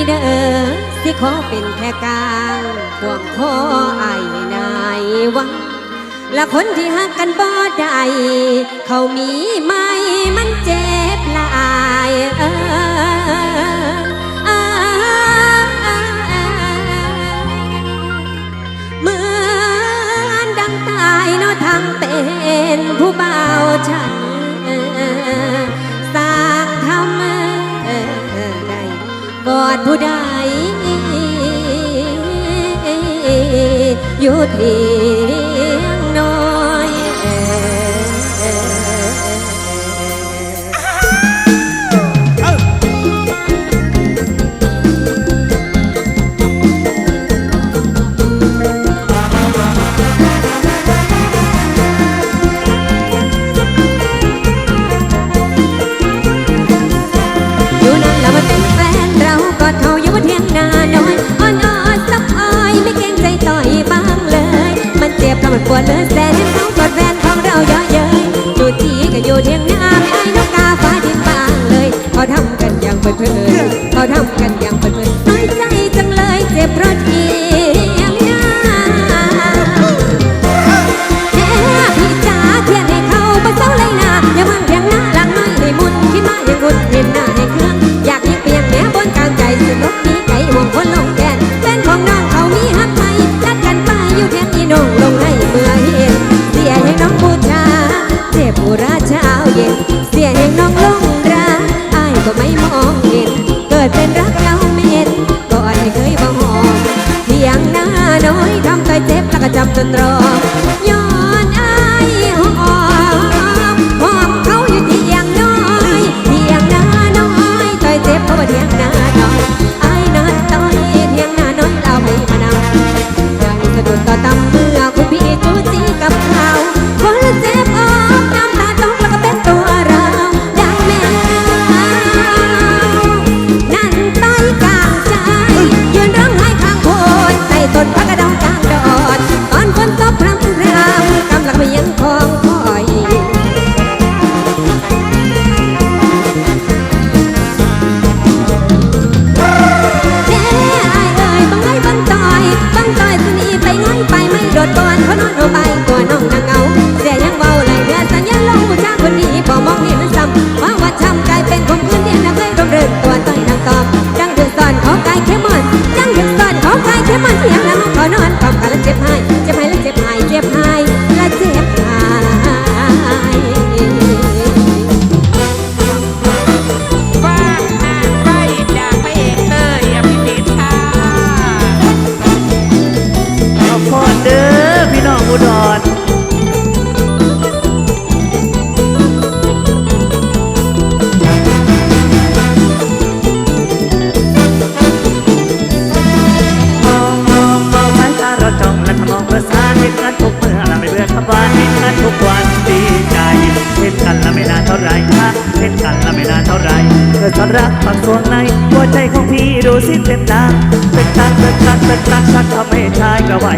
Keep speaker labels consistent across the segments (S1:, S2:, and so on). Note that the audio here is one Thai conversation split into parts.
S1: นี่
S2: เด้
S3: อสิขอเป็นแค่กลางห่วงคอไอ้นายวังและคนที่หักกันบ่ได้เขามีไหมมันเจ็บลายเออเออเหมือนดังตายเนาะทำเป็นผู้เบาฉัน กอดผู้ใดอยู่เมัน บแ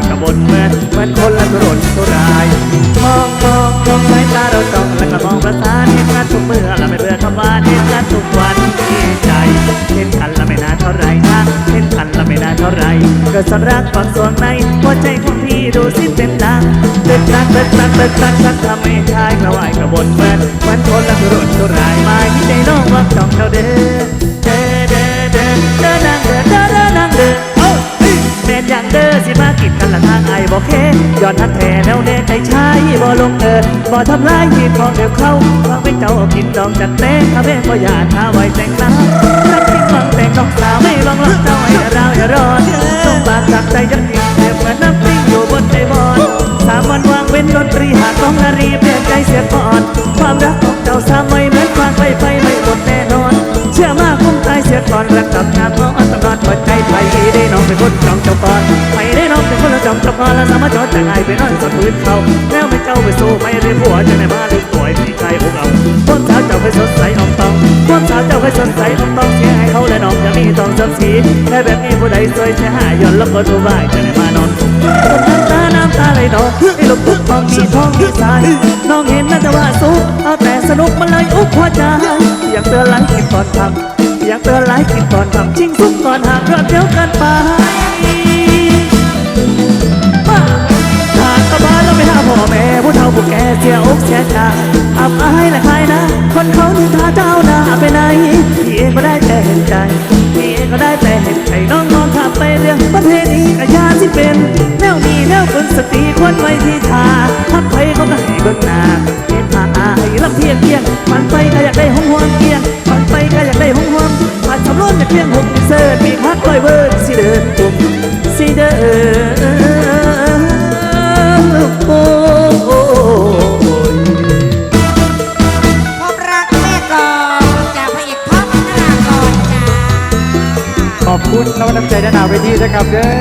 S3: กระบนเมือเหมือนคนละ
S1: ทุ
S2: รนทุราย มองมองมองสายตาเราจ้องและก็มองประสานเห็นกันทุกเมื่อละไม่เบื่อคำว่าเห็นกันทุกวันดีใจเห็นกันละไม่นานเท่าไรฮะเห็นกันละไม่นานเท่าไรเกิดฉันรักฝังส่วนในหัวใจของพี่ดูสิเต้นดังเต้นตักเต้นตักเต้นตักชักทำให้ชายกระไหวกระบนเมือเหมือนคนละทุรนทุรายมาที่ใจน้องว่าจ้องเท่าเด้อ นอย่างเด้อสิมากินกันละทางไอ้บ่เคย้อนทักแท้แนวแน่ใจชายบ่ลงเออบ่ทำลายหีบของเดี๋ยวเข้าฟังเป็นเจ้ากินดองจัดแต้ถ้าแม่ก็อย่าท้าไว้แต่งหน้ารักจริงฟังแต่งน้องสาวไม่บังรักเจ้าให้เราอย่ารอนต้องบาดจากใจยันยิ่งเจ็บเหมือนน้ำปิ้งอยู่บนใจบอนสามวันวางเว้นดนตรีหากต้องนารีเปลี่ยนใจเสียก่อน ความรักของเจ้าสามไม่เหมือนควางไปไปไม่หมดแน่ เสียก่อนรักกับงาเพราะอัตรายหัวใจไปได้น้องเป็นคนจองเจ้าก่อนไปได้น้องเป็นคนจองเจ้าก่อนแล้วสามารถจอดแต่งไงไปนอนสดพื้นเขาแล้วไม่เจ้าไปสู้ไม่ได้ผัวจะไหนมาลืมตัวพี่ชายพวกเราพวกสาวเจ้าไปสดใสอองตองพวกสาวเจ้าไปสดใสอองตองเสียให้เขาและต้องสับสีแค่แบบนี้ผู้ใดสวยจะหายย้อนแล้วก็ทุบายจะได้มานอนน้ำตาน้ำตาไหลนองให้ลบทุกความมีท้องมีสายน้องเห็นน่าจะว่าสุขเอาแต่สนุกมันเลยอุกหัวใจอยากเตือนไลค์กินก่อนทำ อยากเตือนหลายกินก่อนทำชิงสุกก่อนหากรอดเดียวกันไปหากกระบ้านเราไม่หาพ่อแม่ผู้เฒ่าผู้แก่เสียอกเสียใจอับอายและใครนะคนเขา อยเวิร์ดสิเดินตุ่มสิเดินโอ้ย
S1: พบรักแม่กลองจากพระเอกท็อนารากรจ้า
S4: ขอบคุณน้ำน้ำใจด้านหน้าเวทีนะครับเด้อ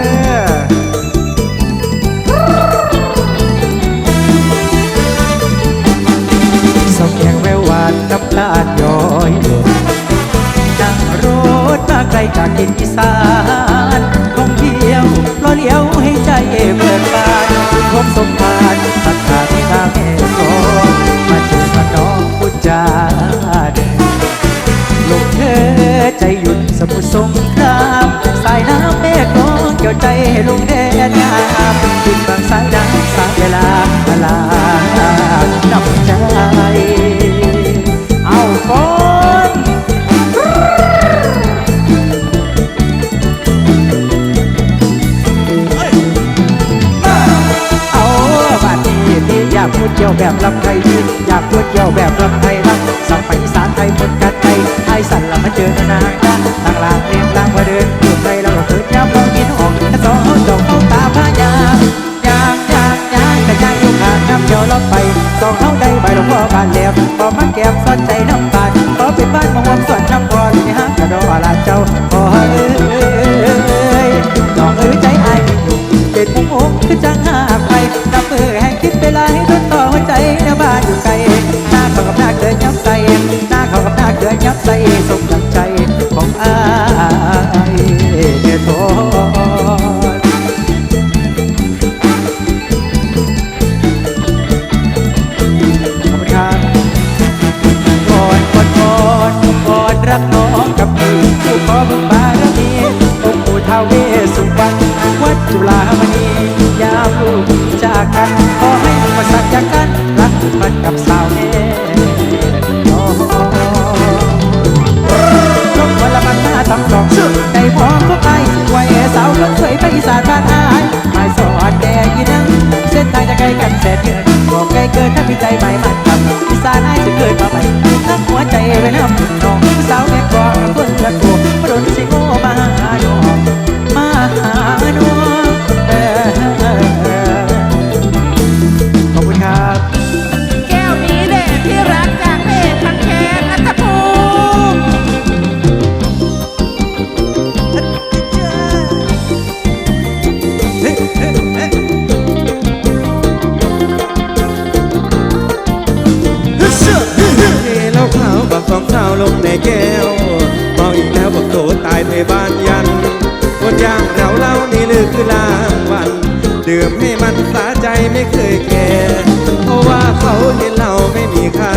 S4: สองแขงแววหวานน้ำตาลย้อยหยด ถมาไกลจากกินอีสานท่องเที่ยวรอเลี้ยวให้ใจเบิกบานพบสมภารตัดขาที่ทาแม่กลองมาเจอกับน้องพุจาเดินลงเธอใจหยุดสมุทรสงครามสายน้ำแม่กลองเกี่ยวใจให้ลงแดนงามดินบางสายน้ำ เกี่ยวแบบลำไทยดีอยากพูดเกี่ยวแบบลำไทยรักสัมไปอีสานไทยหมดกันไทยไทยสั่นละมาเจอกันนานกันต่างลางเรียงต่างมาเดินอยู่ไกลเราก็เกิดย้ำลองกินหออกแต่สองจองเขาตาพายางยางยางยางแต่ยางอยู่ขาดน้ำเดียวลอบไปสองเขาได้ใบหลวงพ่อบานแล้วพอมาแก้มซ่อนใจน้ำตาลขอเป็นบ้านมองวงสวนน้ำพรที่ห้างกระดอลาเจ้าขอเอ้ยน้องเอ้ยใจอายเป็นมุงงคือจังหากไป บใส่สม สวยไปอีสานบ้านอายม่สอนแก่ยีนังเส้นทางจะไกลกันแสนเกินบอกไกลเกินถ้ามีใจใหม่มันกับอีสานอายจะเกิดมาใหม่ตั้งหัวใจไว้น้ำน้องสาวแก
S1: ท้า
S5: ลงในแก้วเมาอีกแล้วบักโตตายในบ้านยันคนอย่างเราเล่านี่ลือคือลางวันดื่มให้มันสาใจไม่เคยแก่เพราะว่าเขาเห็นเราไม่มีค่า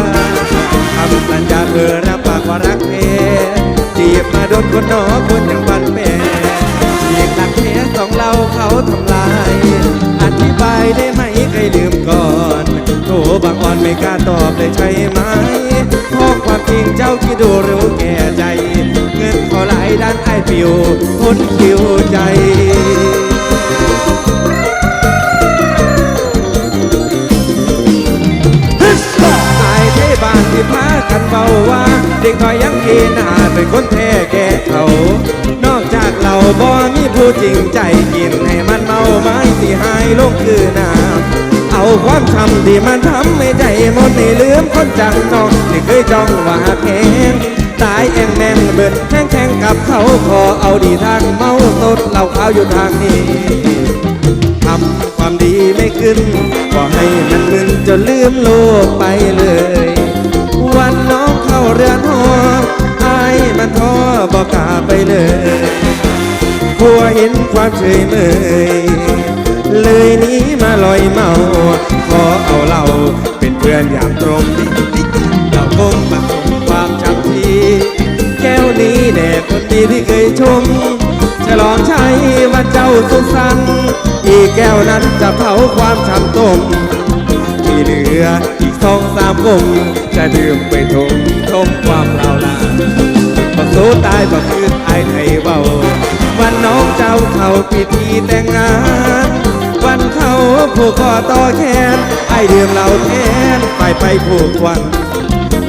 S5: ทำสัญญาเธอรับปากว่ารักแท้จีบมาโดนคนหนอคนอย่างวันแม่เรียกหลักแท้สองเราเขาทำลาย อธิบายได้ไหมใครลืมก่อนโถบางอ่อนไม่กล้าตอบเลยใช่ไหม ดดูรู้แก่ใจ เงินขอหลายด้านไอ้ปิวพ้นคิวใจตายที่บ้านที่พากันเบาว่า เด็กถอยยังกีหน้าเป็นคนแท้แก่เขา นอกจากเราบ่มีผู้จริงใจกินให้มันเมาไม้ที่หายลงคือน้ำเอา ความทำที่มันทำให้ใจมดให้ลืมคนจังน้องที่เคยจ้องว่าแข็งตายแองแมงเบิดแข่งแข่งกับเขาขอเอาดีทางเมาสดเหล่าขาวอยู่ทางนี้ทำความดีไม่ขึ้นก็ให้มันมึนจนลืมโลกไปเลย วันน้องเข้าเรือนหอไอายมันท้อบอกกล้าไปเลยผัวเห็นความเฉยเมยเลยหนี้มาลอยเมา ขอเอาเราเป็นเพื่อนอย่างตรงเราคงมาส่งความจำทีแก้วนี้แด่คนดีที่เคยชมฉลองชัยวันเจ้าสุขสันต์อีกแก้วนั้นจะเผาความช้ำตมมีเหลืออีกสองสามกลมจะดื่มไปทมทมความเราลาบักโซตายบักคืนไอไทยเบาวันน้องเจ้าเข้าพิธีแต่งงาน วันเขาผูกคอต่อแขนไอายดื่มเหล้าแทนไปไปผูกวัน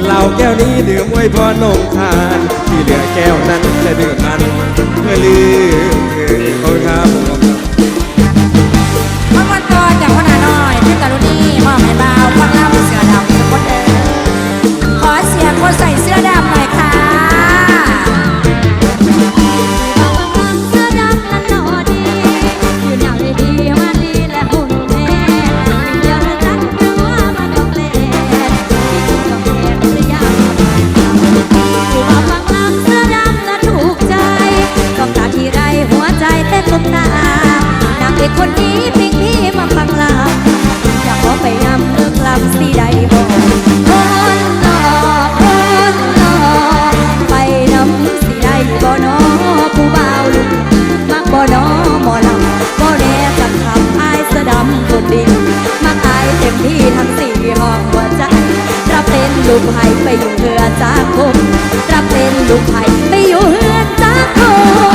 S5: เหล้าแก้วนี้ดื่มไว้พอนงทาน ที่เหลือแก้วนั้นจะดื่มมันเพื่อลืมเธอขอบคุณครับม
S1: วันก่อนจากพนาน้อยที่กรุณีมอบให้บ่าวฟังเล่าเสือดำทุกคนเด้อขอเสียงคนใส่เสื้อดำ
S6: ลูกไผ่ไปอยู่เฮือจากคนรับเป็นลูกไผ่ไปอยู่เฮือจากค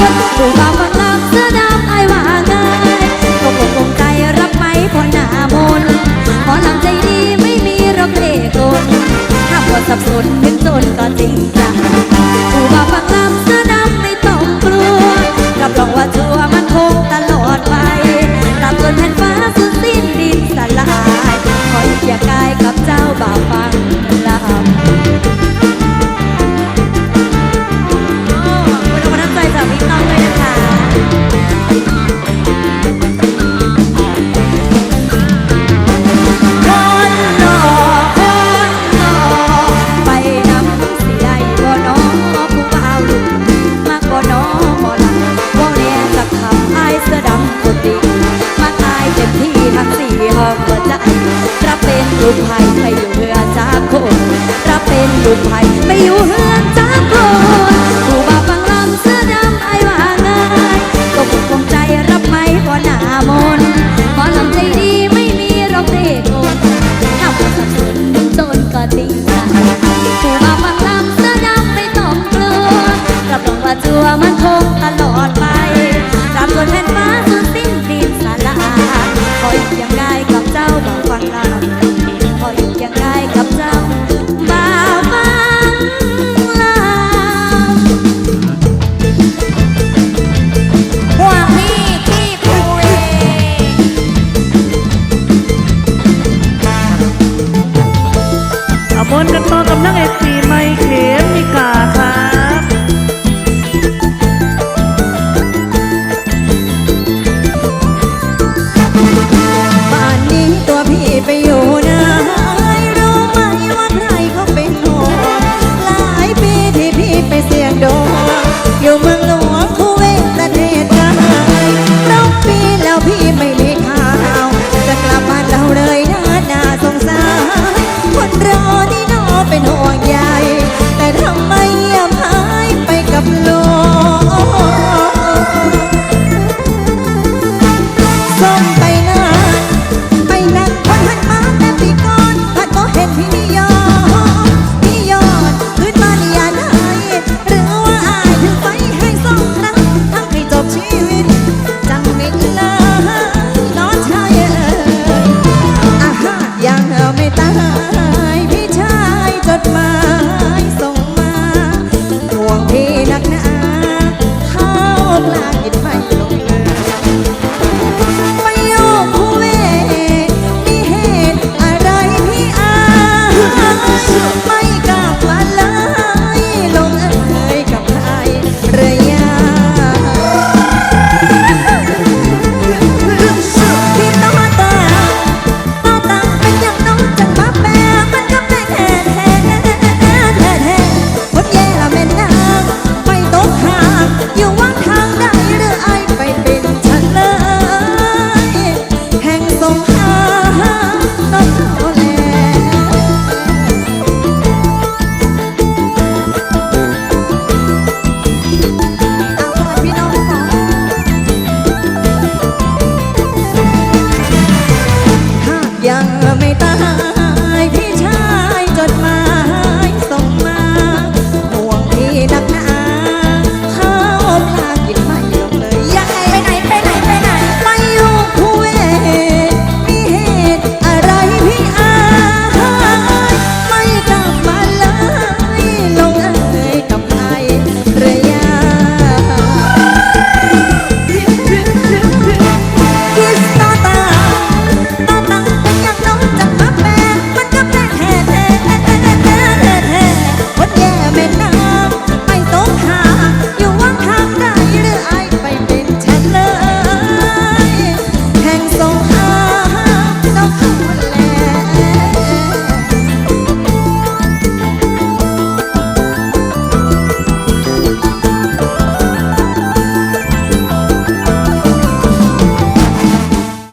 S6: นผู้บ่าวฟังลำเสื้อดำอว่าง่ายตกงลงใจรับไหมพอหน้ามนต์หมอลำใจดีไม่มีรอกเลขกลถ้าปวดสับสนถึงจนก็จริงจังผู้บ่าวฟังลำเสื้อดำไม่ต้องกลัวรับรองว่าชัวมันคงตลอดไปตาบจนแผ่นฟ้าสุดสิ้นดินสลายคอยเคียงกายกับเจ้าบ่าวฟัง